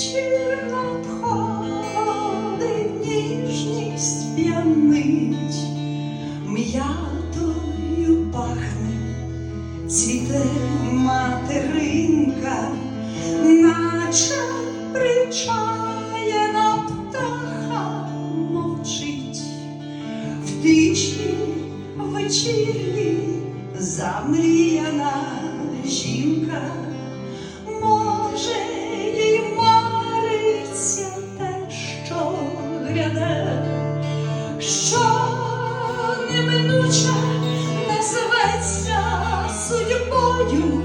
вечір ніжність п'янить, м'ятою пахне, цвіте материнка, наче причаєна птаха мовчить в тиші вечірі замріяна жінка. кляне, що неминуче називається судьбою.